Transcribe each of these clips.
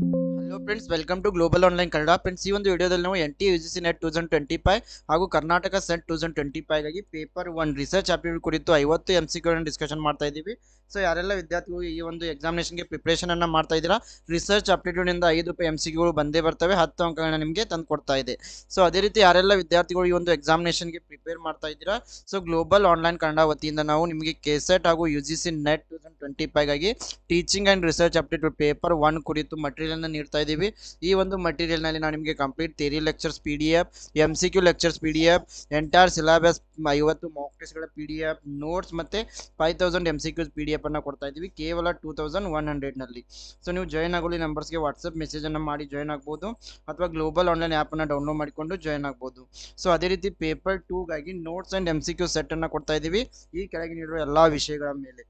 thank you hello friends welcome to global online Kannada friends ಈ ಒಂದು ವಿಡಿಯೋದಲ್ಲಿ ನಾವು N T U G C NET two thousand twenty five ಹಾಗೂ Karnataka SET two thousand twenty ಫೈವ್ಗಾಗಿ paper one research aptitude ಕುರಿತು ಐವತ್ತು M C ಕ್ಯೂಗಳನ್ನು discussion ಮಾಡ್ತಾ ಇದ್ದೀವಿ. ಸೊ ಯಾರೆಲ್ಲ ವಿದ್ಯಾರ್ಥಿಗಳು ಈ ಒಂದು ಎಕ್ಸಾಮಿನೇಷನ್ಗೆ ಪ್ರಿಪ್ರೇಷನನ್ನು ಮಾಡ್ತಾ ಇದ್ದೀರಾ ರಿಸರ್ಚ್ ಆಪ್ಟಿಟ್ಯೂಡಿಂದ ಐದು ರೂಪಾಯಿ ಎಂ ಸಿ ಕ್ಯೂಗಳು ಬಂದೇ ಬರ್ತವೆ, ಹತ್ತು ಅಂಕಗಳನ್ನ ನಿಮಗೆ ತಂದು ಕೊಡ್ತಾ ಇದೆ. ಸೊ ಅದೇ ರೀತಿ ಯಾರೆಲ್ಲ ವಿದ್ಯಾರ್ಥಿಗಳು ಈ ಒಂದು ಎಕ್ಸಾಮಿನೇಷನ್ಗೆ ಪ್ರಿಪೇರ್ ಮಾಡ್ತಾ ಇದ್ದೀರಾ ಸೊ ಗ್ಲೋಬಲ್ ಆನ್ಲೈನ್ ಕನ್ನಡ ವತಿಯಿಂದ ನಾವು ನಿಮಗೆ ಕೆ ಸೆಟ್ ಹಾಗೂ U G C NET two thousand twenty ಫೈವ್ಗಾಗಿ teaching and research aptitude paper one ಕುರಿತು ಮಟೀರಿಯಲ್ನ ನೀಡ್ತಾ ಇದ್ದೀವಿ. ಈ ಒಂದು ಮಟೀರಿಯಲ್ನಲ್ಲಿ ನಾವು ನಿಮಗೆ complete theory lectures P D F M C Q lectures P D F entire syllabus ಐವತ್ತು ಮಾಕ್ ಟೆಸ್ಟ್ಗಳ ಪಿ ಡಿ ಎಫ್ ನೋಟ್ಸ್ ಮತ್ತು five thousand M C Qs P D F ಅನ್ನು ಕೊಡ್ತಾ ಇದ್ದೀವಿ. ಕೇವಲ ಟೂ ತೌಸಂಡ್ ಒನ್ ಹಂಡ್ರೆಡ್ನಲ್ಲಿ so ನೀವು join ಆಗೋಲಿ ನಂಬರ್ಸ್ಗೆ ವಾಟ್ಸಪ್ ಮೆಸೇಜನ್ನು ಮಾಡಿ ಜಾಯ್ನ್ ಆಗ್ಬೋದು. ಅಥವಾ ಗ್ಲೋಬಲ್ ಆನ್ಲೈನ್ ಆ್ಯಪನ್ನು ಡೌನ್ಲೋಡ್ ಮಾಡಿಕೊಂಡು ಜಾಯ್ನ್ ಆಗ್ಬೋದು. ಸೊ ಅದೇ ರೀತಿ paper ಟೂಗಾಗಿ notes and M C Q ಸೆಟ್ಟನ್ನು ಕೊಡ್ತಾ ಇದ್ದೀವಿ. ಈ ಕೆಳಗೆ ನೀಡುವ ಎಲ್ಲ ವಿಷಯಗಳ ಮೇಲೆ.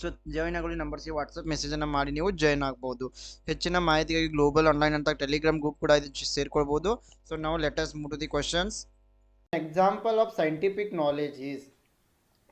ಸೊ ಜಾಯ್ನ್ ಆಗೋಲಿ ನಂಬರ್ಸ್ಗೆ ವಾಟ್ಸಪ್ ಮೆಸೇಜನ್ನು ಮಾಡಿ ನೀವು ಜಾಯ್ನ್ ಆಗ್ಬೋದು. ಹೆಚ್ಚಿನ ಮಾಹಿತಿಗಾಗಿ ಗ್ಲೋಬಲ್ ಆನ್ಲೈನ್ ಅಂತ ಟೆಲಿಗ್ರಾಮ್ ಗ್ರೂಪ್ ಕೂಡ ಇದು ಸೇರ್ಕೊಳ್ಬೋದು. ಸೊ ನಾವು let us move to the questions example of scientific knowledge is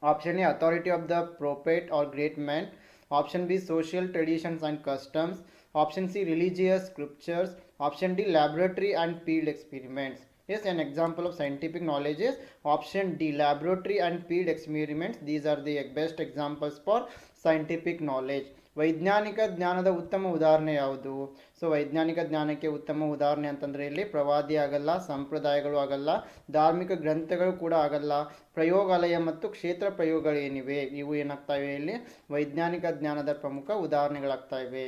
option A authority of the prophet or great man option B social traditions and customs option C religious scriptures option D laboratory and field experiments Yes, an example of scientific knowledge is option D laboratory and field experiments. These are the best examples for scientific knowledge ವೈಜ್ಞಾನಿಕ ಜ್ಞಾನದ ಉತ್ತಮ ಉದಾಹರಣೆ ಯಾವುದು? So ವೈಜ್ಞಾನಿಕ ಜ್ಞಾನಕ್ಕೆ ಉತ್ತಮ ಉದಾಹರಣೆ ಅಂತಂದರೆ ಇಲ್ಲಿ ಪ್ರವಾದಿ ಆಗಲ್ಲ, ಸಂಪ್ರದಾಯಗಳು ಆಗಲ್ಲ, ಧಾರ್ಮಿಕ ಗ್ರಂಥಗಳು ಕೂಡ ಆಗಲ್ಲ. ಪ್ರಯೋಗಾಲಯ ಮತ್ತು ಕ್ಷೇತ್ರ ಪ್ರಯೋಗಗಳೇನಿವೆ? ಇವು ಏನಾಗ್ತವೆ ಇಲ್ಲಿ? ವೈಜ್ಞಾನಿಕ ಜ್ಞಾನದ ಪ್ರಮುಖ ಉದಾಹರಣೆಗಳಾಗ್ತಾ ಇವೆ.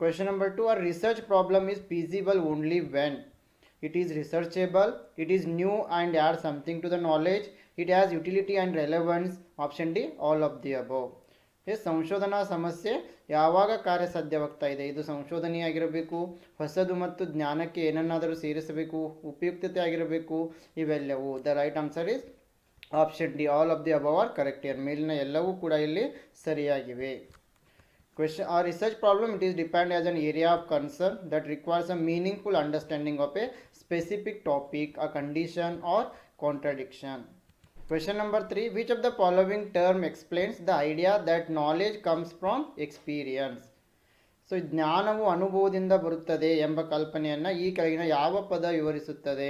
Question number two are research problem is feasible only when it is researchable it is new and add something to the knowledge it has utility and relevance option D all of the above. ಹೇ ಸಂಶೋಧನಾ ಸಮಸ್ಯೆ ಯಾವಾಗ ಕಾರ್ಯಸಾಧ್ಯವಾಗ್ತಾ ಇದೆ ಇದು ಸಂಶೋಧನೆಯಾಗಿರಬೇಕು, ಹೊಸದು ಮತ್ತು ಜ್ಞಾನಕ್ಕೆ ಏನನ್ನಾದರೂ ಸೇರಿಸಬೇಕು, ಉಪಯುಕ್ತತೆ ಆಗಿರಬೇಕು, ಇವೆಲ್ಲವೂ. The right answer is option D all of the above are correct here ಮೇಲಿನ ಎಲ್ಲವೂ ಕೂಡ ಇಲ್ಲಿ ಸರಿಯಾಗಿವೆ. Question a research problem it is depend as an area of concern that requires a meaningful understanding of a specific topic a condition or contradiction question number 3 which of the following term explains the idea that knowledge comes from experience? So ಜ್ಞಾನವು ಅನುಭವದಿಂದ ಬರುತ್ತದೆ ಎಂಬ ಕಲ್ಪನೆಯನ್ನು ಈ ಕೆಳಗಿನ ಯಾವ ಪದ ವಿವರಿಸುತ್ತದೆ?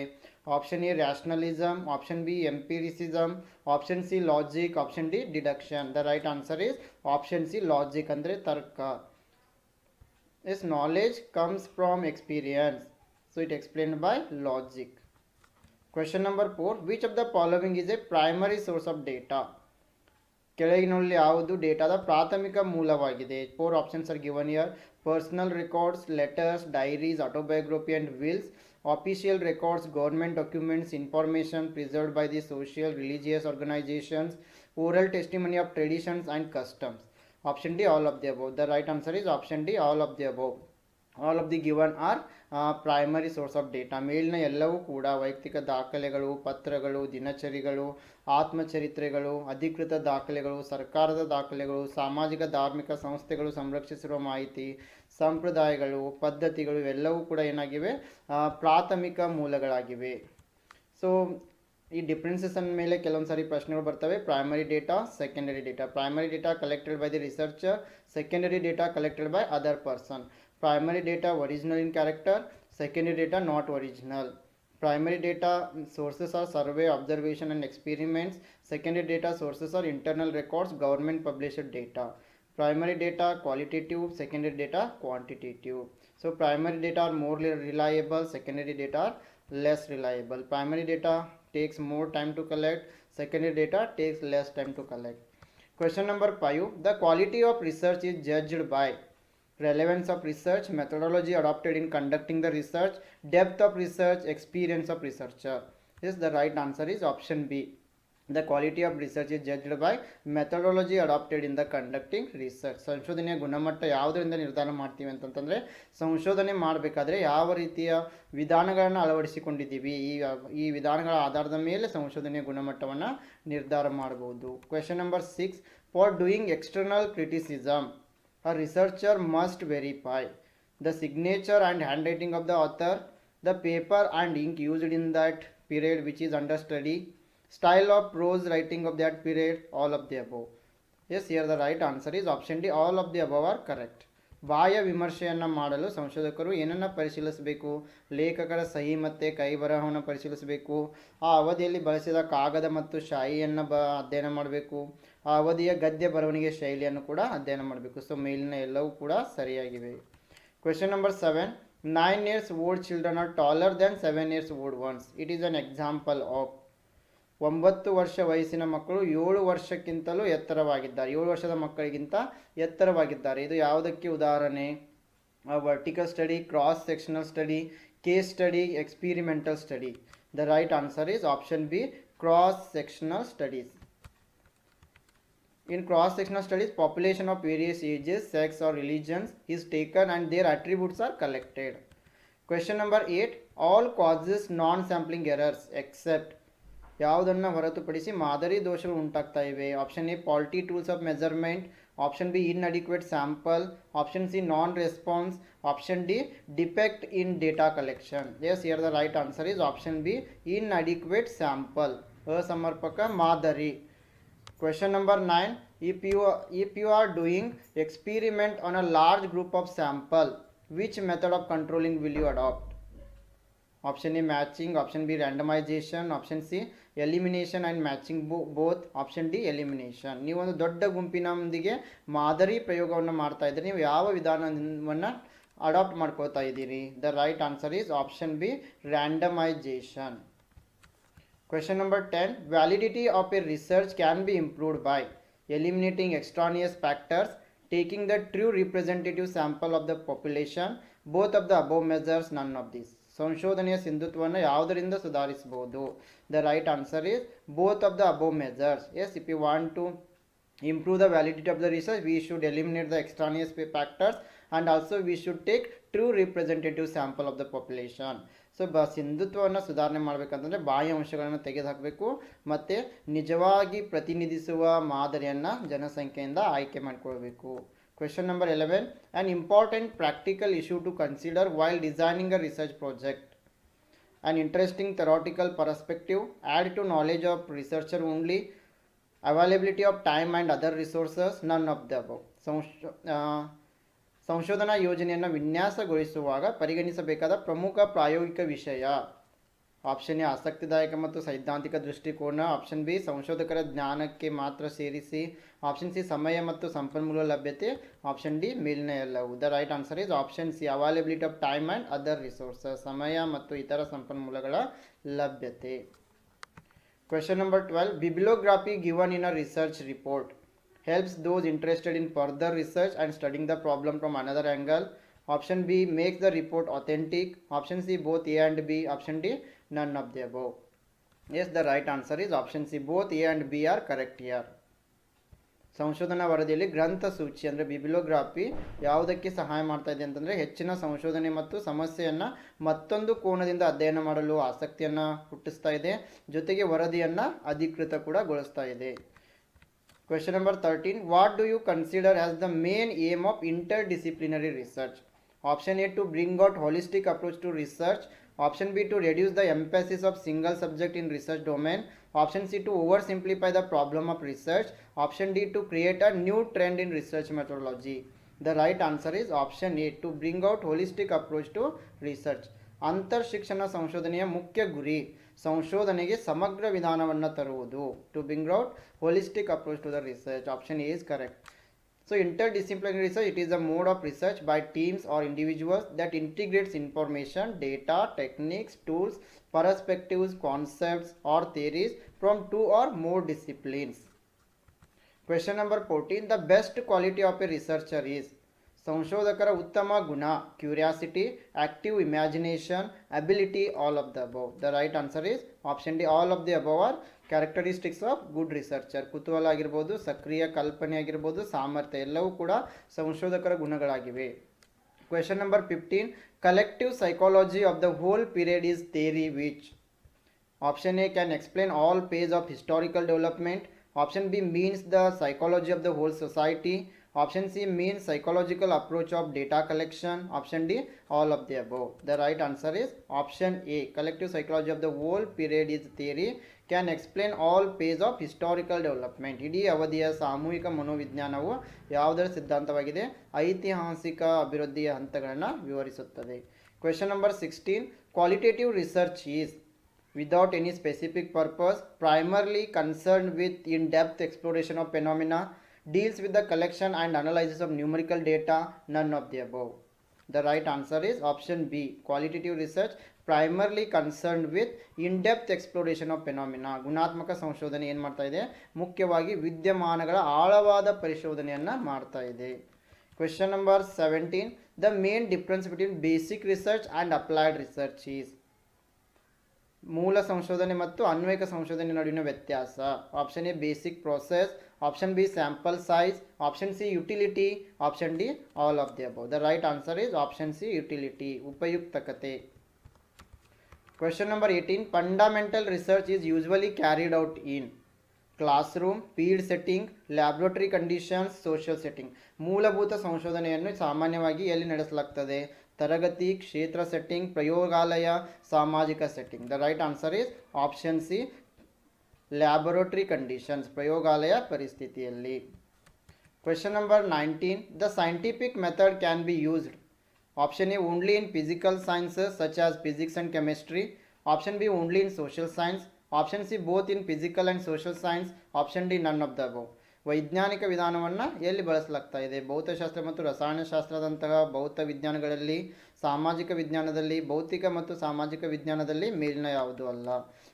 Option A rationalism option B empiricism option C logic option D deduction the right answer is option C logic ಅಂದರೆ ತರ್ಕ. As knowledge comes from experience so it explain by logic question number four which of the following is a primary source of data ಕೆಳಗಿನಲ್ಲಿ ಯಾವುದು ಡೇಟಾದ ಪ್ರಾಥಮಿಕ ಮೂಲವಾಗಿದೆ four options are given here personal records letters diaries autobiography and wills official records, government documents, information preserved by the social, religious organizations, oral testimony of traditions and customs. Option D, all of the above. The right answer is option D, all of the above. All of the given are primary source of data ಮೇಲಿನ ಎಲ್ಲವೂ ಕೂಡ ವೈಯಕ್ತಿಕ ದಾಖಲೆಗಳು, ಪತ್ರಗಳು, ದಿನಚರಿಗಳು, ಆತ್ಮಚರಿತ್ರೆಗಳು, ಅಧಿಕೃತ ದಾಖಲೆಗಳು, ಸರ್ಕಾರದ ದಾಖಲೆಗಳು, ಸಾಮಾಜಿಕ ಧಾರ್ಮಿಕ ಸಂಸ್ಥೆಗಳು ಸಂರಕ್ಷಿಸಿರುವ ಮಾಹಿತಿ, ಸಂಪ್ರದಾಯಗಳು, ಪದ್ಧತಿಗಳು ಇವೆಲ್ಲವೂ ಕೂಡ ಏನಾಗಿವೆ? ಪ್ರಾಥಮಿಕ ಮೂಲಗಳಾಗಿವೆ. ಸೊ ಈ ಡಿಫ್ರೆನ್ಸಸ್ ಮೇಲೆ ಕೆಲವೊಂದು ಸಾರಿ ಪ್ರಶ್ನೆಗಳು ಬರ್ತವೆ. Primary data secondary data primary data collected by the researcher secondary data collected by other person primary data original in character secondary data not original. Primary data sources are survey observation and experiments. Secondary data sources are internal records government published data. Primary data qualitative secondary data quantitative. So primary data are more reliable secondary data are less reliable. Primary data takes more time to collect secondary data takes less time to collect. Question number 5 the quality of research is judged by relevance of research methodology adopted in conducting the research depth of research experience of researcher yes the right answer is option b the quality of research is judged by methodology adopted in the conducting research ಸಂಶೋಧನೆಯ ಗುಣಮಟ್ಟ ಯಾವುದರಿಂದ ನಿರ್ಧಾರ ಮಾಡ್ತೀವಿ ಅಂತಂತಂದರೆ ಸಂಶೋಧನೆ ಮಾಡಬೇಕಾದ್ರೆ ಯಾವ ರೀತಿಯ ವಿಧಾನಗಳನ್ನು ಅಳವಡಿಸಿಕೊಂಡಿದ್ದೀವಿ ಈ ಈ ವಿಧಾನಗಳ ಆಧಾರದ ಮೇಲೆ ಸಂಶೋಧನೆಯ ಗುಣಮಟ್ಟವನ್ನು ನಿರ್ಧಾರ ಮಾಡಬಹುದು question number six for doing external criticism a researcher must verify the signature and handwriting of the author, the paper and ink used in that period which is under study, style of prose writing of that period, all of the above. Yes, here the right answer is option D, all of the above are correct. ಬಾಹ್ಯ ವಿಮರ್ಶೆಯನ್ನು ಮಾಡಲು ಸಂಶೋಧಕರು ಏನನ್ನು ಪರಿಶೀಲಿಸಬೇಕು ಲೇಖಕರ ಸಹಿ ಮತ್ತು ಕೈಬರಹವನ್ನು ಪರಿಶೀಲಿಸಬೇಕು ಆ ಅವಧಿಯಲ್ಲಿ ಬಳಸಿದ ಕಾಗದ ಮತ್ತು ಶಾಯಿಯನ್ನು ಬ ಅಧ್ಯಯನ ಮಾಡಬೇಕು ಆ ಅವಧಿಯ ಗದ್ಯ ಬರವಣಿಗೆ ಶೈಲಿಯನ್ನು ಕೂಡ ಅಧ್ಯಯನ ಮಾಡಬೇಕು. ಸೊ ಮೇಲಿನ ಎಲ್ಲವೂ ಕೂಡ ಸರಿಯಾಗಿವೆ. Question number seven nine years old children are taller than seven years old ones it is an example of ಒಂಬತ್ತು ವರ್ಷ ವಯಸ್ಸಿನ ಮಕ್ಕಳು ಏಳು ವರ್ಷಕ್ಕಿಂತಲೂ ಎತ್ತರವಾಗಿದ್ದಾರೆ. ಏಳು ವರ್ಷದ ಮಕ್ಕಳಿಗಿಂತ ಎತ್ತರವಾಗಿದ್ದಾರೆ. ಇದು ಯಾವುದಕ್ಕೆ ಉದಾಹರಣೆ? Vertical study cross sectional study case study experimental study the right answer is option B cross sectional studies In cross-sectional studies, population of various ages, sex or religions is taken and their attributes are collected. Question number 8. All causes non-sampling errors except ಯಾವುದನ್ನು ಹೊರತುಪಡಿಸಿ ಮಾದರಿ ದೋಷಗಳು ಉಂಟಾಗ್ತಾ ಇವೆ option A faulty tools of measurement option B inadequate sample option C non response option D defect in data collection as here the right answer is option B inadequate sample ಅಸಮರ್ಪಕ ಮಾದರಿ Question number 9. If you, if you are doing experiment on a large group of sample, which method of controlling will you adopt? Option A matching, option B randomization, option C elimination and matching ಬೋ both option D elimination ನೀವೊಂದು ದೊಡ್ಡ ಗುಂಪಿನೊಂದಿಗೆ ಮಾದರಿ ಪ್ರಯೋಗವನ್ನು ಮಾಡ್ತಾ ಇದ್ದೀರಿ ನೀವು ಯಾವ ವಿಧಾನವನ್ನು ಅಡಾಪ್ಟ್ ಮಾಡ್ಕೋತಾ ಇದ್ದೀರಿ the right answer is option B randomization Question number 10 Validity of a research can be improved by eliminating extraneous factors, taking the true representative sample of the population, both of the above measures, none of these. ಸಂಶೋಧನೆಯ ಸಿಂಧುತ್ವವನ್ನು ಯಾವುದರಿಂದ ಸುಧಾರಿಸಬಹುದು the right answer is both of the above measures as if you want to improve the validity of the research we should eliminate the extraneous factors and also we should take true representative sample of the population so ಬ ಸಿಂಧುತ್ವವನ್ನು ಸುಧಾರಣೆ ಮಾಡಬೇಕಂತಂದರೆ ಬಾಹ್ಯ ಅಂಶಗಳನ್ನು ತೆಗೆದುಹಾಕಬೇಕು ಮತ್ತು ನಿಜವಾಗಿ ಪ್ರತಿನಿಧಿಸುವ ಮಾದರಿಯನ್ನು ಜನಸಂಖ್ಯೆಯಿಂದ ಆಯ್ಕೆ ಮಾಡಿಕೊಳ್ಬೇಕು. Question number eleven an important practical issue to consider while designing a research project an interesting theoretical perspective add to knowledge of researcher only availability of time and other resources none of the above ಸಂಶೋ ಸಂಶೋಧನಾ ಯೋಜನೆಯನ್ನು ವಿನ್ಯಾಸಗೊಳಿಸುವಾಗ ಪರಿಗಣಿಸಬೇಕಾದ ಪ್ರಮುಖ ಪ್ರಾಯೋಗಿಕ ವಿಷಯ. Option A, ಆಸಕ್ತಿದಾಯಕ ಮತ್ತು ಸೈದ್ಧಾಂತಿಕ ದೃಷ್ಟಿಕೋನ. ಆಪ್ಷನ್ ಬಿ, ಸಂಶೋಧಕರ ಜ್ಞಾನಕ್ಕೆ ಮಾತ್ರ ಸೇರಿಸಿ. ಆಪ್ಷನ್ ಸಿ, ಸಮಯ ಮತ್ತು ಸಂಪನ್ಮೂಲ ಲಭ್ಯತೆ. ಆಪ್ಷನ್ ಡಿ, ಮೇಲಿನ ಎಲ್ಲವು. The right answer is option C availability of time and other resources ಸಮಯ ಮತ್ತು ಇತರ ಸಂಪನ್ಮೂಲಗಳ ಲಭ್ಯತೆ. Question number 12 bibliography given in a research report. Helps those interested in further research and studying the problem from another angle. Option B makes the report authentic. Option C both A and B. Option D none of the above. Yes, the right answer is option C. Both A and B are correct here. ಸಂಶೋಧನಾ ವರದಿಯಲ್ಲಿ ಗ್ರಂಥ ಸೂಚಿ ಅಂದರೆ ಬಿಬಿಲೋಗ್ರಾಫಿ ಯಾವುದಕ್ಕೆ ಸಹಾಯ ಮಾಡ್ತಾ ಇದೆ ಅಂತಂದರೆ ಹೆಚ್ಚಿನ ಸಂಶೋಧನೆ ಮತ್ತು ಸಮಸ್ಯೆಯನ್ನು ಮತ್ತೊಂದು ಕೋನದಿಂದ ಅಧ್ಯಯನ ಮಾಡಲು ಆಸಕ್ತಿಯನ್ನು ಹುಟ್ಟಿಸ್ತಾ ಇದೆ ಜೊತೆಗೆ ವರದಿಯನ್ನು ಅಧಿಕೃತ ಕೂಡ ಗೊಳಿಸ್ತಾ ಇದೆ Question number 13 What do you consider as the main aim of interdisciplinary research? Option A to bring out holistic approach to research. Option B to reduce the emphasis of single subject in research domain. Option C to oversimplify the problem of research. Option D to create a new trend in research methodology. The right answer is option A to bring out holistic approach to research. ಅಂತರ್ ಶಿಕ್ಷಣ ಸಂಶೋಧನೆಯ ಮುಖ್ಯ ಗುರಿ ಸಂಶೋಧನೆಗೆ ಸಮಗ್ರ ವಿಧಾನವನ್ನು ತರುವುದು to bring out holistic approach to the research option A is correct so interdisciplinary research it is a mode of research by teams or individuals that integrates information data techniques tools perspectives concepts or theories from two or more disciplines question number 14 the best quality of a researcher is ಸಂಶೋಧಕರ ಉತ್ತಮ ಗುಣ curiosity active imagination ability all of the above the right answer is option D all of the above are characteristics of good researcher ಕುತೂಹಲ ಆಗಿರ್ಬೋದು ಸಕ್ರಿಯ ಕಲ್ಪನೆ ಆಗಿರ್ಬೋದು ಸಾಮರ್ಥ್ಯ ಎಲ್ಲವೂ ಕೂಡ ಸಂಶೋಧಕರ ಗುಣಗಳಾಗಿವೆ. Question number fifteen collective psychology of the whole period is theory which option A can explain all page of historical development option B means the psychology of the whole society. Option C means psychological approach of data collection. Option D all of the above. The right answer is option A. Collective psychology of the whole period is theory can explain all phase of historical development ಇಡೀ ಅವಧಿಯ ಸಾಮೂಹಿಕ ಮನೋವಿಜ್ಞಾನವು ಯಾವುದರ ಸಿದ್ಧಾಂತವಾಗಿದೆ ಐತಿಹಾಸಿಕ ಅಭಿವೃದ್ಧಿಯ ಹಂತಗಳನ್ನು ವಿವರಿಸುತ್ತದೆ question number sixteen qualitative research is without any specific purpose, primarily concerned with in-depth exploration of phenomena, deals with the collection and analysis of numerical data, none of the above. The right answer is option B. Qualitative research primarily concerned with in-depth exploration of phenomena. ಗುಣಾತ್ಮಕ ಸಂಶೋಧನೆ ಏನು ಮಾಡ್ತಾ ಇದೆ ಮುಖ್ಯವಾಗಿ ವಿದ್ಯಮಾನಗಳ ಆಳವಾದ ಪರಿಶೋಧನೆಯನ್ನು ಮಾಡ್ತಾ ಇದೆ question number seventeen the main difference between basic research and applied research is ಮೂಲ ಸಂಶೋಧನೆ ಮತ್ತು ಅನ್ವಯಿಕ ಸಂಶೋಧನೆ ನಡುವಿನ ವ್ಯತ್ಯಾಸ option A basic process option B sample size option C utility option D all of the above. The right answer is option C utility ಉಪಯುಕ್ತಕತೆ. Question number eighteen fundamental research is usually carried out in classroom field setting laboratory conditions social setting ಮೂಲಭೂತ ಸಂಶೋಧನೆಯನ್ನು ಸಾಮಾನ್ಯವಾಗಿ ಎಲ್ಲಿ ನಡೆಸಲಾಗ್ತದೆ? ತರಗತಿ, ಕ್ಷೇತ್ರ setting ಪ್ರಯೋಗಾಲಯ, ಸಾಮಾಜಿಕ setting the right answer is option C laboratory conditions ಪ್ರಯೋಗಾಲಯ ಪರಿಸ್ಥಿತಿಯಲ್ಲಿ. Question number nineteen the scientific method can be used option A only in physical sciences such as physics and chemistry option B only in social science option C both in physical and social science option D none of the above ವೈಜ್ಞಾನಿಕ ವಿಧಾನವನ್ನು ಎಲ್ಲಿ ಬಳಸಲಾಗ್ತಾ ಇದೆ? ಭೌತಶಾಸ್ತ್ರ ಮತ್ತು ರಸಾಯನಶಾಸ್ತ್ರದಂತಹ ಭೌತ ವಿಜ್ಞಾನಗಳಲ್ಲಿ, ಸಾಮಾಜಿಕ ವಿಜ್ಞಾನದಲ್ಲಿ, ಭೌತಿಕ ಮತ್ತು ಸಾಮಾಜಿಕ ವಿಜ್ಞಾನದಲ್ಲಿ ಮೇಲಿನ ಯಾವುದು ಅಲ್ಲ?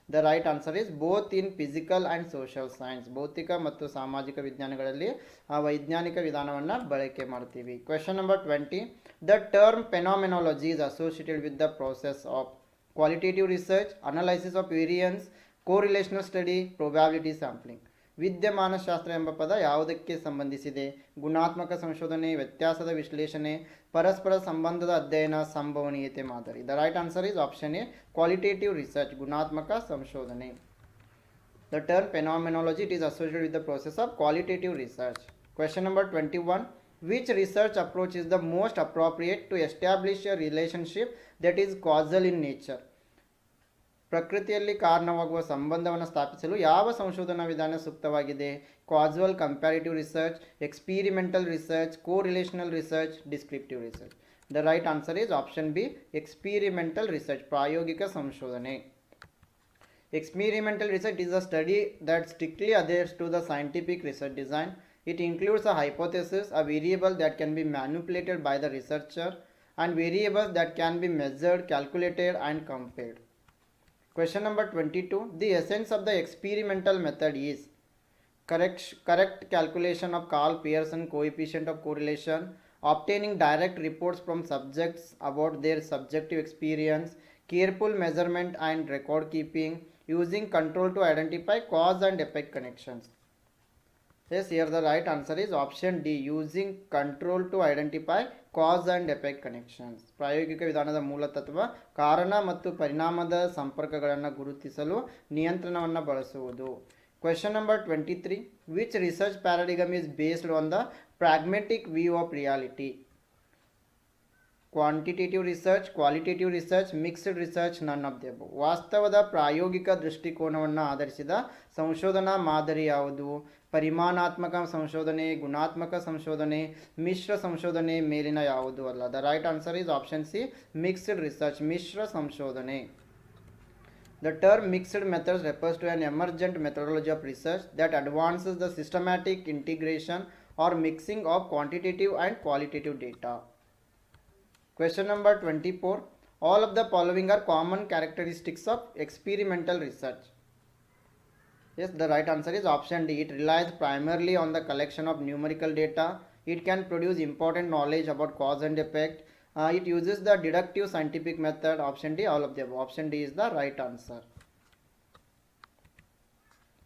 The right answer is both in physical and social science ಭೌತಿಕ ಮತ್ತು ಸಾಮಾಜಿಕ ವಿಜ್ಞಾನಗಳಲ್ಲಿ ಆ ವೈಜ್ಞಾನಿಕ ವಿಧಾನವನ್ನು ಬಳಕೆ ಮಾಡ್ತೀವಿ. Question number twenty the term phenomenology is associated with the process of qualitative research analysis of variance correlational study probability sampling ವಿದ್ಯಮಾನ ಶಾಸ್ತ್ರ ಎಂಬ ಪದ ಯಾವುದಕ್ಕೆ ಸಂಬಂಧಿಸಿದೆ? ಗುಣಾತ್ಮಕ ಸಂಶೋಧನೆ, ವ್ಯತ್ಯಾಸದ ವಿಶ್ಲೇಷಣೆ, ಪರಸ್ಪರ ಸಂಬಂಧದ ಅಧ್ಯಯನ, ಸಂಭವನೀಯತೆ, ಮಾದರಿ. The right answer is option A qualitative research ಗುಣಾತ್ಮಕ ಸಂಶೋಧನೆ. The term phenomenology it is associated with the process of qualitative research question number twenty one which research approach is the most appropriate to establish a relationship that is causal in nature? ಪ್ರಕೃತಿಯಲ್ಲಿ ಕಾರಣವಾಗುವ ಸಂಬಂಧವನ್ನು ಸ್ಥಾಪಿಸಲು ಯಾವ ಸಂಶೋಧನಾ ವಿಧಾನ ಸೂಕ್ತವಾಗಿದೆ? Causal comparative research, experimental research correlational research, descriptive research. The right answer is option B, experimental research, ಪ್ರಾಯೋಗಿಕ ಸಂಶೋಧನೆ. Experimental research is a study that strictly adheres to the scientific research design. It includes a hypothesis, a variable that can be manipulated by the researcher and variables that can be measured calculated and compared. Question number 22. The essence of the experimental method is correct, correct calculation of Carl Pearson coefficient of correlation, obtaining direct reports from subjects about their subjective experience, careful measurement and record keeping, using control to identify cause and effect connections. Yes, here the right answer is option D, using control to identify cause and effect connections ಪ್ರಾಯೋಗಿಕ ವಿಧಾನದ ಮೂಲತತ್ವ ಕಾರಣ ಮತ್ತು ಪರಿಣಾಮದ ಸಂಪರ್ಕಗಳನ್ನು ಗುರುತಿಸಲು ನಿಯಂತ್ರಣವನ್ನು ಬಳಸುವುದು. Question number twenty three which research paradigm is based on the pragmatic view of reality quantitative research qualitative research mixed research none of the ವಾಸ್ತವದ ಪ್ರಾಯೋಗಿಕ ದೃಷ್ಟಿಕೋನವನ್ನು ಆಧರಿಸಿದ ಸಂಶೋಧನಾ ಮಾದರಿ ಯಾವುದು ಪರಿಮಾಣಾತ್ಮಕ ಸಂಶೋಧನೆ ಗುಣಾತ್ಮಕ ಸಂಶೋಧನೆ ಮಿಶ್ರ ಸಂಶೋಧನೆ ಮೇಲಿನ ಯಾವುದು ಅಲ್ಲ the right answer is option C mixed research ಮಿಶ್ರ ಸಂಶೋಧನೆ The term mixed methods refers to an emergent methodology of research that advances the systematic integration or mixing of quantitative and qualitative data. Question number 24. All of the following are common characteristics of experimental research. Yes, the right answer is option D. It relies primarily on the collection of numerical data. It can produce important knowledge about cause and effect. Uh, it uses the deductive scientific method. Option D, all of the above. Option D is the right answer.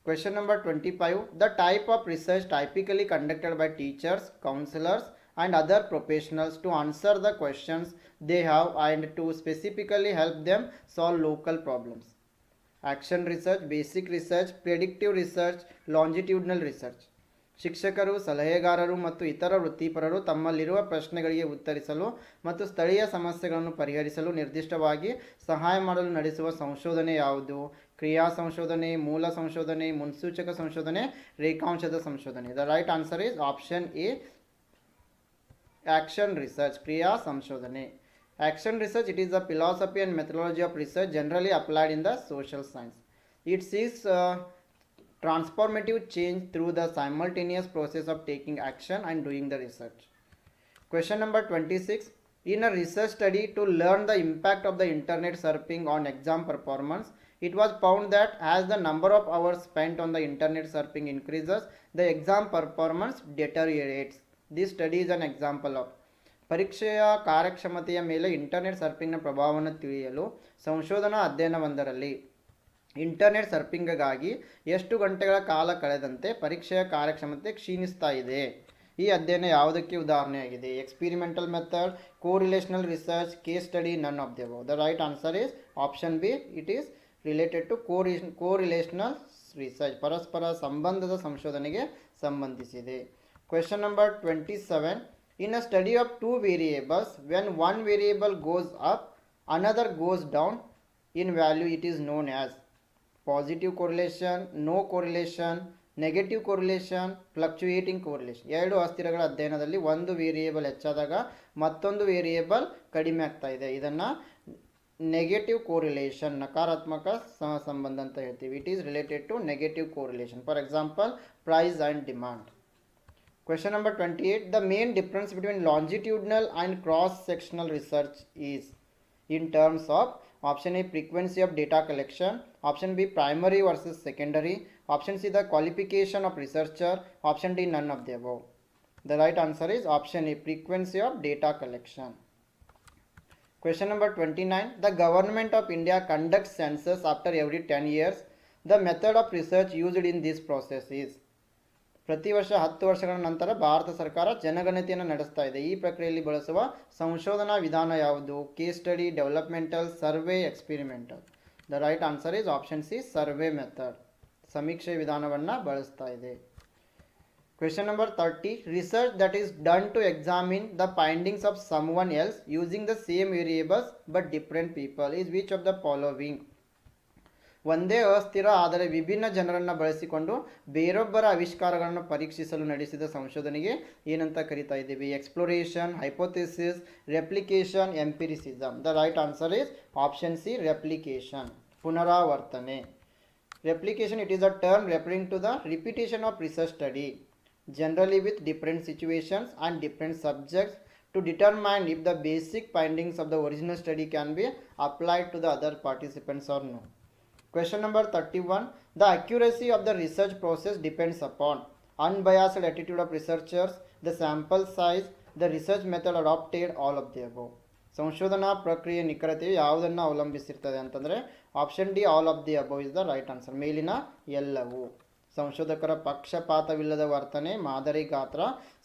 Question number 25. The type of research typically conducted by teachers, counselors, and other professionals to answer the questions they have and to specifically help them solve local problems. Action research basic research predictive research longitudinal research ಶಿಕ್ಷಕರು, ಸಲಹೆಗಾರರು ಮತ್ತು ಇತರ ವೃತ್ತಿಪರರು ತಮ್ಮಲ್ಲಿರುವ ಪ್ರಶ್ನೆಗಳಿಗೆ ಉತ್ತರಿಸಲು ಮತ್ತು ಸ್ಥಳೀಯ ಸಮಸ್ಯೆಗಳನ್ನು ಪರಿಹರಿಸಲು ನಿರ್ದಿಷ್ಟವಾಗಿ ಸಹಾಯ ಮಾಡಲು ನಡೆಸುವ ಸಂಶೋಧನೆ ಯಾವುದು? ಕ್ರಿಯಾ ಸಂಶೋಧನೆ, ಮೂಲ ಸಂಶೋಧನೆ, ಮುನ್ಸೂಚಕ ಸಂಶೋಧನೆ, ರೇಖಾಂಶದ ಸಂಶೋಧನೆ. The right answer is option A action research ಕ್ರಿಯಾ ಸಂಶೋಧನೆ. Action research, it is the philosophy and methodology of research generally applied in the social science. It seeks uh, transformative change through the simultaneous process of taking action and doing the research. Question number 26. In a research study to learn the impact of the internet surfing on exam performance, it was found that as the number of hours spent on the internet surfing increases, the exam performance deteriorates. This study is an example of ಪರೀಕ್ಷೆಯ ಕಾರ್ಯಕ್ಷಮತೆಯ ಮೇಲೆ internet ಸರ್ಫಿಂಗ್ನ ಪ್ರಭಾವವನ್ನು ತಿಳಿಯಲು ಸಂಶೋಧನಾ ಅಧ್ಯಯನವೊಂದರಲ್ಲಿ. Internet ಸರ್ಫಿಂಗ್ಗಾಗಿ ಎಷ್ಟು ಗಂಟೆಗಳ ಕಾಲ ಕಳೆದಂತೆ ಪರೀಕ್ಷೆಯ ಕಾರ್ಯಕ್ಷಮತೆ ಕ್ಷೀಣಿಸ್ತಾ ಇದೆ. ಈ ಅಧ್ಯಯನ ಯಾವುದಕ್ಕೆ ಉದಾಹರಣೆಯಾಗಿದೆ? Experimental method correlational research case study none of the above the right answer is option B it is related to ಕೋರಿ ಕೋರಿಲೇಷನಲ್ ರಿಸರ್ಚ್ ಪರಸ್ಪರ ಸಂಬಂಧದ ಸಂಶೋಧನೆಗೆ ಸಂಬಂಧಿಸಿದೆ. Question number twenty seven in a study of two variables when one variable goes up another goes down in value, it is known as positive correlation, no correlation negative correlation fluctuating correlation ಎರಡು ಅಸ್ಥಿರಗಳ ಅಧ್ಯಯನದಲ್ಲಿ ಒಂದು variable ಹೆಚ್ಚಾದಾಗ ಮತ್ತೊಂದು variable ಕಡಿಮೆ ಆಗ್ತಾ ಇದೆ. ಇದನ್ನು ನೆಗೆಟಿವ್ ಕೋರಿಲೇಷನ್ ನಕಾರಾತ್ಮಕ ಸಹ ಸಂಬಂಧ ಅಂತ ಹೇಳ್ತೀವಿ. It is related to negative correlation for example price and demand Question number 28. The main difference between longitudinal and cross-sectional research is in terms of option A frequency of data collection, option B primary versus secondary, option C the qualification of researcher, option D none of the above. The right answer is option A frequency of data collection. Question number 29. The government of India conducts census after every 10 years. The method of research used in this process is ಪ್ರತಿ ವರ್ಷ ಹತ್ತು ವರ್ಷಗಳ ನಂತರ ಭಾರತ ಸರ್ಕಾರ ಜನಗಣತಿಯನ್ನು ನಡೆಸ್ತಾ ಇದೆ. ಈ ಪ್ರಕ್ರಿಯೆಯಲ್ಲಿ ಬಳಸುವ ಸಂಶೋಧನಾ ವಿಧಾನ ಯಾವುದು? Case study developmental survey experimental the right answer is option C survey method ಸಮೀಕ್ಷೆ ವಿಧಾನವನ್ನು ಬಳಸ್ತಾ ಇದೆ. Question number thirty research that is done to examine the findings of someone else using the same variables but different people is which of the following ಒಂದೇ ಅಸ್ಥಿರ, ಆದರೆ ವಿಭಿನ್ನ ಜನರನ್ನು ಬಳಸಿಕೊಂಡು ಬೇರೊಬ್ಬರ ಆವಿಷ್ಕಾರಗಳನ್ನು ಪರೀಕ್ಷಿಸಲು ನಡೆಸಿದ ಸಂಶೋಧನೆಗೆ ಏನಂತ ಕರಿತಾ ಇದ್ದೀವಿ? Exploration hypothesis replication empiricism the right answer is option C replication ಪುನರಾವರ್ತನೆ. Replication it is a term referring to the repetition of research study generally with different situations and different subjects to determine if the basic findings of the original study can be applied to the other participants are no. Question number 31 The accuracy of the research process depends upon unbiased attitude of researchers, the sample size, the research method adopted, all of the above. ಸಂಶೋಧನಾ ಪ್ರಕ್ರಿಯೆ ನಿಖರತೆ ಯಾವುದನ್ನು ಅವಲಂಬಿಸಿರ್ತದೆ ಅಂತಂದರೆ option D all of the above is the right answer ಮೇಲಿನ ಎಲ್ಲವೂ. ಸಂಶೋಧಕರ ಪಕ್ಷಪಾತವಿಲ್ಲದ ವರ್ತನೆ ಮಾದರಿ ಗಾತ್ರ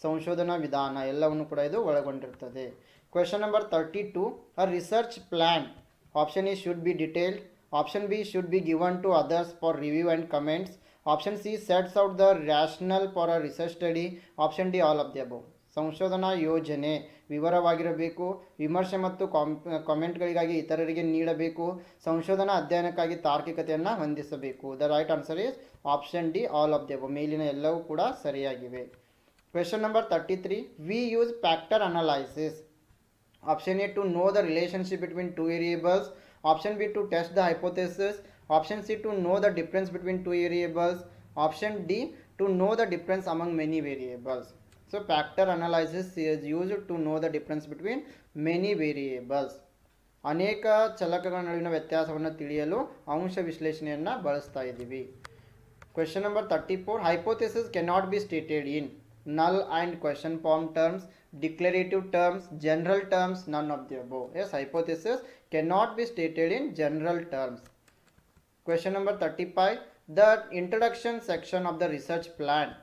ಸಂಶೋಧನಾ ವಿಧಾನ ಎಲ್ಲವನ್ನು ಕೂಡ ಇದು ಒಳಗೊಂಡಿರ್ತದೆ. Question number thirty two a research plan option A should be detailed option B should be given to others for review and comments Option C sets out the rationale for a research study option D all of the above. ಸಂಶೋಧನಾ ಯೋಜನೆ ವಿವರವಾಗಿರಬೇಕು. ವಿಮರ್ಶೆ ಮತ್ತು com, ಕಾಮೆಂಟ್ಗಳಿಗಾಗಿ ಇತರರಿಗೆ ನೀಡಬೇಕು. ಸಂಶೋಧನಾ ಅಧ್ಯಯನಕ್ಕಾಗಿ ತಾರ್ಕಿಕತೆಯನ್ನು ಹೊಂದಿಸಬೇಕು. The right answer is option D all of the above ಮೇಲಿನ ಎಲ್ಲವೂ ಕೂಡ ಸರಿಯಾಗಿವೆ. Question number thirty three we use factor analysis option A to know the relationship between two variables Option B to test the hypothesis option C to know the difference between two variables option D to know the difference among many variables so factor analysis is used to know the difference between many variables ಅನೇಕ ಚಲಕಗಳ ನಡುವಿನ ವ್ಯತ್ಯಾಸವನ್ನು ತಿಳಿಯಲು ಅಂಶ ವಿಶ್ಲೇಷಣೆಯನ್ನು ಬಳಸ್ತಾ ಇದ್ದೀವಿ question number thirty four hypothesis cannot be stated in null and question form terms, declarative terms, general terms, none of the above. Yes, hypothesis cannot be stated in general terms. Question number 35. The introduction section of the research plan.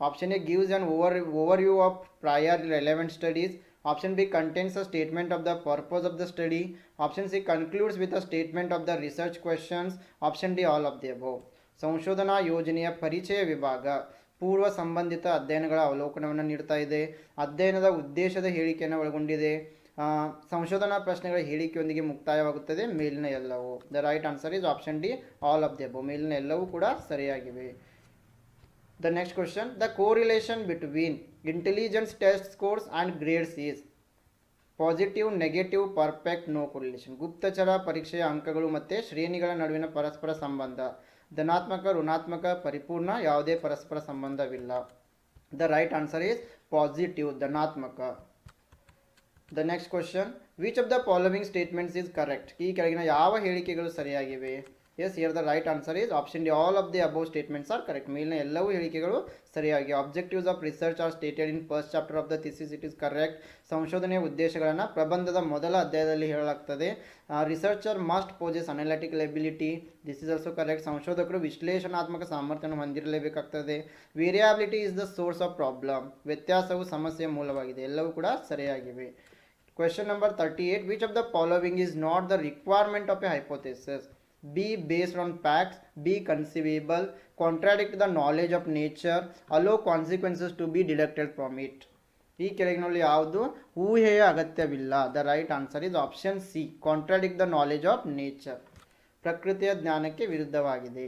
Option A gives an over, overview of prior relevant studies. Option B contains a statement of the purpose of the study. Option C concludes with a statement of the research questions. Option D all of the above. ಸಂಶೋಧನಾ ಯೋಜನೆಯ ಪರಿಚಯ ವಿಭಾಗ ಪೂರ್ವ ಸಂಬಂಧಿತ ಅಧ್ಯಯನಗಳ ಅವಲೋಕನವನ್ನು ನೀಡ್ತಾ ಇದೆ ಅಧ್ಯಯನದ ಉದ್ದೇಶದ ಹೇಳಿಕೆಯನ್ನು ಒಳಗೊಂಡಿದೆ ಸಂಶೋಧನಾ ಪ್ರಶ್ನೆಗಳ ಹೇಳಿಕೆಯೊಂದಿಗೆ ಮುಕ್ತಾಯವಾಗುತ್ತದೆ. ಮೇಲಿನ ಎಲ್ಲವೂ. The right answer is option D all of the above ಮೇಲಿನ ಎಲ್ಲವೂ ಕೂಡ ಸರಿಯಾಗಿವೆ. The next question the correlation between intelligence test scores and grades is positive negative perfect no correlation ಗುಪ್ತಚರ ಪರೀಕ್ಷೆಯ ಅಂಕಗಳು ಮತ್ತು ಶ್ರೇಣಿಗಳ ನಡುವಿನ ಪರಸ್ಪರ ಸಂಬಂಧ. ಧನಾತ್ಮಕ, ಋಣಾತ್ಮಕ, ಪರಿಪೂರ್ಣ, ಯಾವುದೇ ಪರಸ್ಪರ ಸಂಬಂಧವಿಲ್ಲ. The right answer is positive ಧನಾತ್ಮಕ. The next question which of the following statements is correct ಈ ಕೆಳಗಿನ ಯಾವ ಹೇಳಿಕೆಗಳು ಸರಿಯಾಗಿವೆ? Yes here the right answer is option D all of the above statements are correct ಮೇಲಿನ ಎಲ್ಲವೂ ಹೇಳಿಕೆಗಳು ಸರಿಯಾಗಿ objectives of research are stated in first chapter of the thesis it is correct ಸಂಶೋಧನೆಯ ಉದ್ದೇಶಗಳನ್ನು ಪ್ರಬಂಧದ ಮೊದಲ ಅಧ್ಯಾಯದಲ್ಲಿ ಹೇಳಲಾಗ್ತದೆ. Researcher must possess analytical ability this is also correct ಸಂಶೋಧಕರು ವಿಶ್ಲೇಷಣಾತ್ಮಕ ಸಾಮರ್ಥ್ಯವನ್ನು ಹೊಂದಿರಲೇಬೇಕಾಗ್ತದೆ. Variability is the source of problem ವ್ಯತ್ಯಾಸವು ಸಮಸ್ಯೆಯ ಮೂಲವಾಗಿದೆ. ಎಲ್ಲವೂ ಕೂಡ ಸರಿಯಾಗಿವೆ. Question number 38 Which of the following is not the requirement of a hypothesis? B. Based on facts. B. Conceivable. Contradict the knowledge of nature. Allow consequences to be deducted from it. ಈ ಕೆಳಗಿನಲ್ಲಿ ಯಾವುದು ಊಹೆಯ ಅಗತ್ಯವಿಲ್ಲ the right answer is option C contradict the knowledge of nature ಪ್ರಕೃತಿಯ ಜ್ಞಾನಕ್ಕೆ ವಿರುದ್ಧವಾಗಿದೆ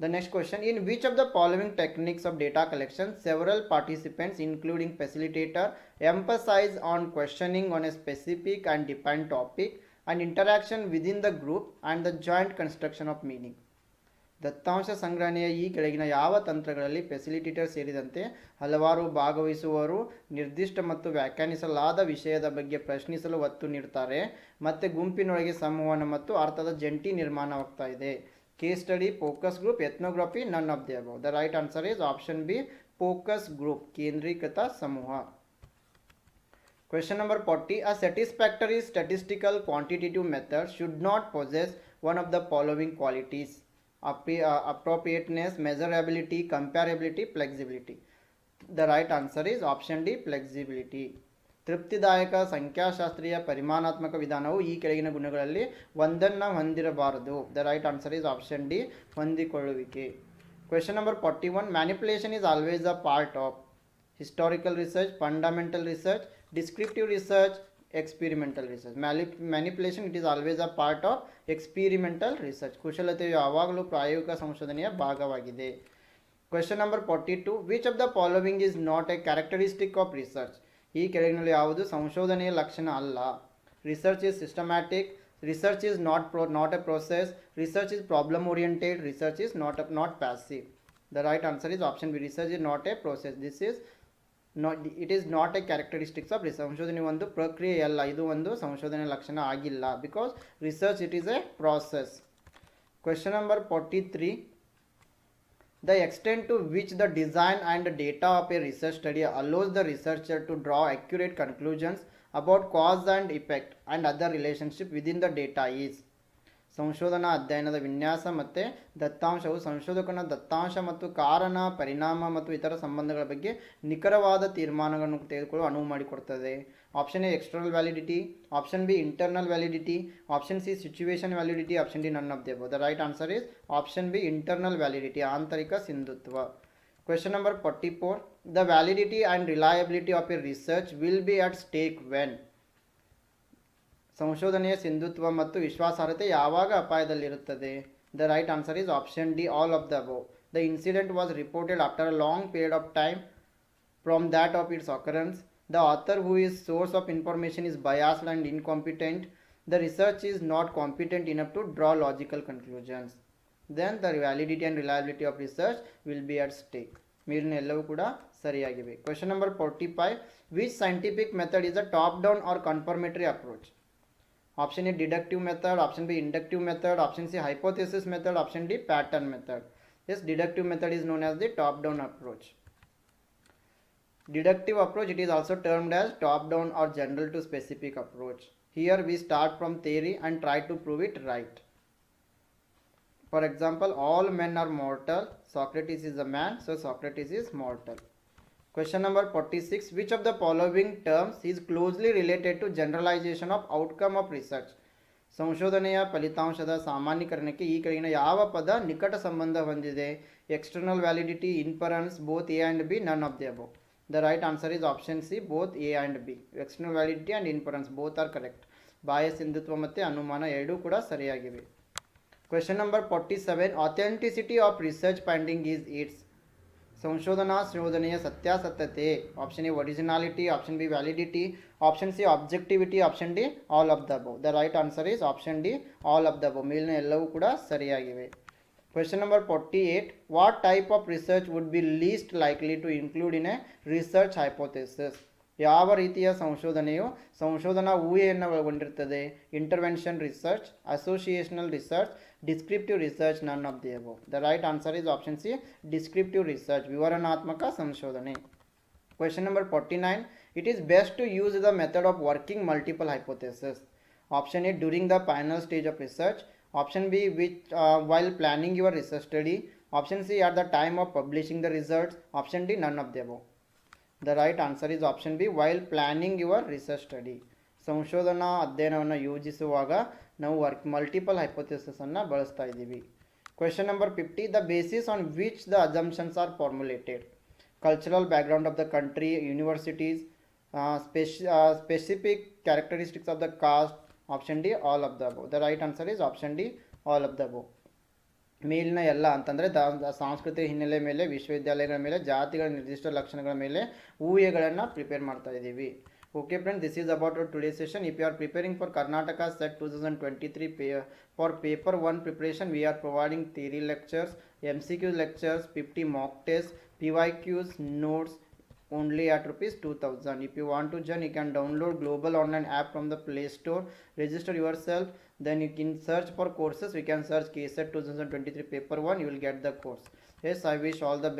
The next question In which of the following techniques of data collection several participants, including facilitator, emphasize on questioning on a specific and defined topic and interaction within the group and the joint construction of meaning? ದತ್ತಾಂಶ ಸಂಗ್ರಹಣೆಯ ಈ ಕೆಳಗಿನ ಯಾವ ತಂತ್ರಗಳಲ್ಲಿ facilitator ಸೇರಿದಂತೆ ಹಲವಾರು ಭಾಗವಹಿಸುವವರು ನಿರ್ದಿಷ್ಟ ಮತ್ತು ವ್ಯಾಖ್ಯಾನಿಸಲಾದ ವಿಷಯದ ಬಗ್ಗೆ ಪ್ರಶ್ನಿಸಲು ಒತ್ತು ನೀಡುತ್ತಾರೆ ಮತ್ತು ಗುಂಪಿನೊಳಗೆ ಸಂವಹನ ಮತ್ತು ಅರ್ಥದ ಜಂಟಿ ನಿರ್ಮಾಣವಾಗ್ತಾ ಇದೆ case study focus group ethnography none of the above the right answer is option B focus group ಕೇಂದ್ರೀಕೃತ ಸಮೂಹ Question number 40 A satisfactory statistical quantitative method should not possess one of the following qualities Appre- uh, appropriateness, measurability, comparability, flexibility. The right answer is option D flexibility. ತೃಪ್ತಿದಾಯಕ ಸಂಖ್ಯಾಶಾಸ್ತ್ರೀಯ ಪರಿಮಾಣಾತ್ಮಕ ವಿಧಾನವು ಈ ಕೆಳಗಿನ ಗುಣಗಳಲ್ಲಿ ಒಂದನ್ನು ಹೊಂದಿರಬಾರದು. The right answer is option D ಹೊಂದಿಕೊಳ್ಳುವಿಕೆ. Question number forty one manipulation is always a part of historical research fundamental research descriptive research experimental research ಮ್ಯಾಲಿ manipulation it is always a part of experimental research ಕುಶಲತೆಯು ಯಾವಾಗಲೂ ಪ್ರಾಯೋಗಿಕ ಸಂಶೋಧನೆಯ ಭಾಗವಾಗಿದೆ question number forty two which of the following is not a characteristic of research ಈ ಕೆಳಗಿನಲ್ಲಿ ಯಾವುದು? ಸಂಶೋಧನೆಯ ಲಕ್ಷಣ ಅಲ್ಲ. Research is systematic research is not pro not a process research is problem oriented research is not not passive the right answer is option B research is not a process this is not it is not a characteristics of ಸಂಶೋಧನೆ ಒಂದು ಪ್ರಕ್ರಿಯೆ ಅಲ್ಲ. ಇದು ಒಂದು ಸಂಶೋಧನೆ ಲಕ್ಷಣ ಆಗಿಲ್ಲ. Because research it is a process question number forty three The extent to which the design and data of a research study allows the researcher to draw accurate conclusions about cause and effect and other relationship within the data is ಸಂಶೋಧನಾ ಅಧ್ಯಯನದ ವಿನ್ಯಾಸ ಮತ್ತು ದತ್ತಾಂಶವು ಸಂಶೋಧಕನ ದತ್ತಾಂಶ ಮತ್ತು ಕಾರಣ ಪರಿಣಾಮ ಮತ್ತು ಇತರ ಸಂಬಂಧಗಳ ಬಗ್ಗೆ ನಿಖರವಾದ ತೀರ್ಮಾನಗಳನ್ನು ತೆಗೆದುಕೊಳ್ಳಲು ಅನುವು ಮಾಡಿಕೊಡ್ತದೆ option A external validity option B internal validity option C situation validity option D none of the the right answer is option B internal validity ಆಂತರಿಕ ಸಿಂಧುತ್ವ question number forty four the validity and reliability of a research will be at stake when ಸಂಶೋಧನೆಯ ಸಿಂಧುತ್ವ ಮತ್ತು ವಿಶ್ವಾಸಾರ್ಹತೆ ಯಾವಾಗ ಅಪಾಯದಲ್ಲಿರುತ್ತದೆ? The right answer is option D all of the above the incident was reported after a long period of time from that of its occurrence the author who is source of information is biased and incompetent the research is not competent enough to draw logical conclusions then the validity and reliability of research will be at stake ಮೇಲಿನ ಎಲ್ಲವೂ ಕೂಡ ಸರಿಯಾಗಿವೆ question number forty five which scientific method is a top down or confirmatory approach option a, deductive method. Option b, inductive method. Option c, hypothesis method. Option d, pattern method. Yes, deductive method is known as the top down approach. deductive approach it is also termed as top down or general to specific approach here we start from theory and try to prove it right for example all men are mortal socrates is a man so socrates is mortal Question number 46 Which of the following terms is closely related to generalization of outcome of research? ಸಂಶೋಧನೆಯ ಫಲಿತಾಂಶದ ಸಾಮಾನ್ಯೀಕರಣಕ್ಕೆ ಈ ಕೆಳಗಿನ ಯಾವ ಪದ ನಿಕಟ ಸಂಬಂಧ ಹೊಂದಿದೆ external validity inference both A and B none of the above The right answer is option C both A and B external validity and inference both are correct ಬಾಹ್ಯ ಸಿಂಧುತ್ವ ಮತ್ತು ಅನುಮಾನ ಎರಡೂ ಕೂಡ ಸರಿಯಾಗಿವೆ. Question number forty seven authenticity of research finding is its ಸಂಶೋಧನಾ ಸಂಶೋಧನೆಯ ಸತ್ಯಾಸತ್ಯತೆ. Option A originality option B validity option C objectivity option D all of the above the right answer is option D all of the above ಮೇಲಿನ ಎಲ್ಲವೂ ಕೂಡ ಸರಿಯಾಗಿವೆ. Number forty eight what type of research would be least likely to include in a research hypothesis ಯಾವ ರೀತಿಯ ಸಂಶೋಧನೆಯು ಸಂಶೋಧನಾ ಊಹೆಯನ್ನು ಒಳಗೊಂಡಿರ್ತದೆ intervention research associational research descriptive research none of the above the right answer is option C descriptive research ವಿವರಣಾತ್ಮಕ ಸಂಶೋಧನೆ. Question number forty nine it is best to use the method of working multiple hypothesis option A during the final stage of research option B which while planning your research study option C at the time of publishing the results option D none of the above the right answer is option B while planning your research study ಸಂಶೋಧನಾ ಅಧ್ಯಯನವನ್ನು ಯೋಜಿಸುವಾಗ ನಾವು work multiple ಹೈಪೋಥೆಸಿಸನ್ನು ಬಳಸ್ತಾ ಇದ್ದೀವಿ question number fifty the basis on which the assumptions are formulated cultural background of the country universities specific characteristics of the caste option D all of the above the right answer is option D all of the above ಮೇಲಿನ ಎಲ್ಲ ಅಂತಂದರೆ the ಸಾಂಸ್ಕೃತಿಕ ಹಿನ್ನೆಲೆ ಮೇಲೆ, ವಿಶ್ವವಿದ್ಯಾಲಯಗಳ ಮೇಲೆ, ಜಾತಿಗಳ ನಿರ್ದಿಷ್ಟ ಲಕ್ಷಣಗಳ ಮೇಲೆ ಊಹೆಗಳನ್ನು ಪ್ರಿಪೇರ್ ಮಾಡ್ತಾ ಇದ್ದೀವಿ. Okay friend this is about today session if you are preparing for Karnataka SET two thousand twenty three pay for paper one preparation we are providing theory lectures MCQ lectures 50 mock tests PYQs notes only at rupees 2000 if you want to join you can download global online app from the play store. Register yourself. Then you can search for courses. We can search kset 2023 paper 1 you will get the course. Yes i wish all the best